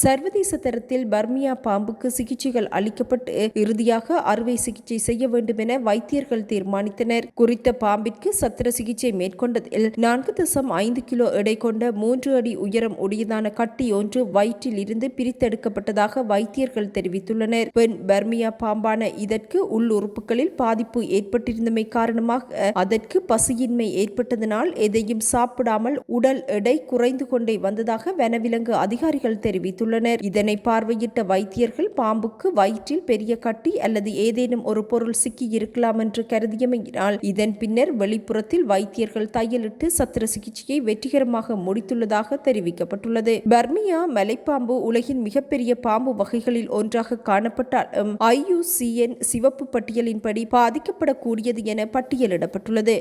சர்வதேச தரத்தில் பர்மியா பாம்புக்கு சிகிச்சைகள் அளிக்கப்பட்டு இறுதியாக அறுவை சிகிச்சை செய்ய வேண்டும் என வைத்தியர்கள் தீர்மானித்தனர். குறித்த பாம்பிற்கு சத்திர சிகிச்சை மேற்கொண்டதில் நான்கு தசம் ஐந்து கிலோ எடை கொண்ட மூன்று அடி உயரம் உடையதான கட்டி ஒன்று வயிற்றில் இருந்து பிரித்தெடுக்கப்பட்டதாக வைத்தியர்கள் தெரிவித்துள்ளனர். பெண் பர்மியா பாம்பான இதற்கு உள் உறுப்புகளில் பாதிப்பு ஏற்பட்டிருந்தமை காரணமாக அதற்கு பசியின்மை ஏற்பட்டதனால் எதையும் சாப்பிடாமல் உடல் எடை குறைந்து கொண்டே வந்ததாக வனவிலங்கு அதிகாரிகள் தெரிவித்துள்ளனர். இதனை பார்வையிட்ட வைத்தியர்கள் பாம்புக்கு வயிற்றில் பெரிய கட்டி அல்லது ஏதேனும் ஒரு பொருள் சிக்கி இருக்கலாம் என்று கருதியமையினால் இதன் பின்னர் வெளிப்புறத்தில் வைத்தியர்கள் தையலிட்டு சத்திர சிகிச்சையை வெற்றிகரமாக முடித்துள்ளதாக தெரிவிக்கப்பட்டுள்ளது. பர்மியா மலைப்பாம்பு உலகின் மிகப்பெரிய பாம்பு வகைகளில் ஒன்றாக காணப்பட்டாலும் ஐயுசிஎன் சிவப்பு பட்டியலின்படி பாதிக்கப்படக்கூடியது என பட்டியலிடப்பட்டுள்ளது.